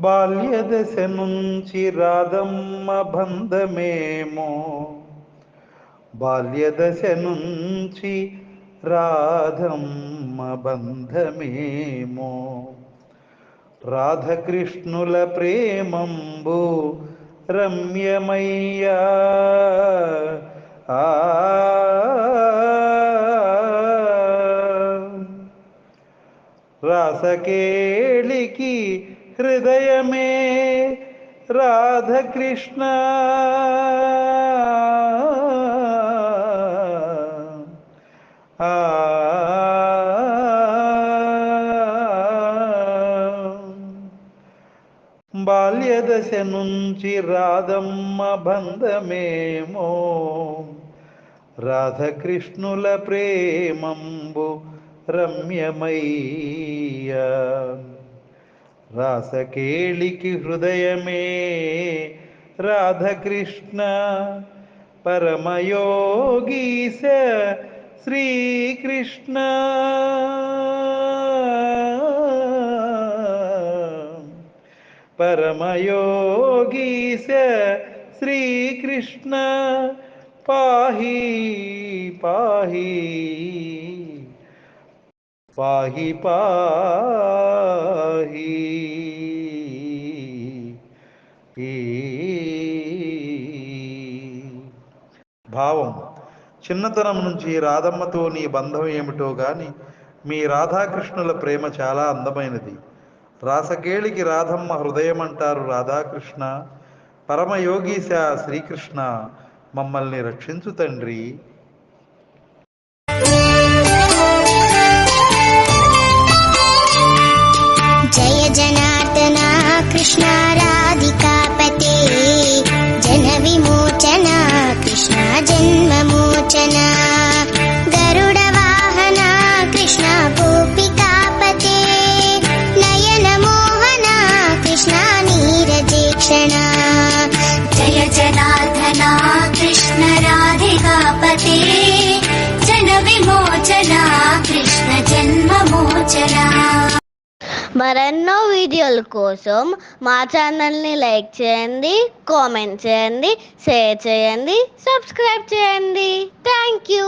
బాల్యదశ నుంచి రాధమ్మ బంధమేమో. బాల్యదశ నుంచి రాధమ్మ బంధమేమో. రాధకృష్ణుల ప్రేమంబు రమ్యమయ్యా. ఆ రాసకేళికి హృదయమే రాధకృష్ణ. ఆ. బాల్యదశ నుంచి రాధమ్మ బంధమేమో. రాధకృష్ణుల ప్రేమంబు రమ్యమయ్యా రాసకేళికి హృదయమే రాధకృష్ణ పరమయోగీశ శ్రీకృష్ణ పరమయోగీశ శ్రీకృష్ణ పాహి పాహి పాహి పాహి ఈ భావం. చిన్నతనం నుంచి రాధమ్మతో నీ బంధం ఏమిటో గాని మీ రాధాకృష్ణుల ప్రేమ చాలా అందమైనది. రాసకేళికి రాధమ్మ హృదయం అంటారు రాధాకృష్ణ. పరమయోగీశ శ్రీకృష్ణ మమ్మల్ని రక్షించు తండ్రి. జయ జనార్దన కృష్ణ जनार्दना कृष्ण राधिकापते जनविमोचना कृष्ण जन्ममोचना మరెన్నో వీడియోల కోసం మా ఛానల్ని లైక్ చేయండి కామెంట్ చేయండి షేర్ చేయండి సబ్స్క్రైబ్ చేయండి థ్యాంక్ యూ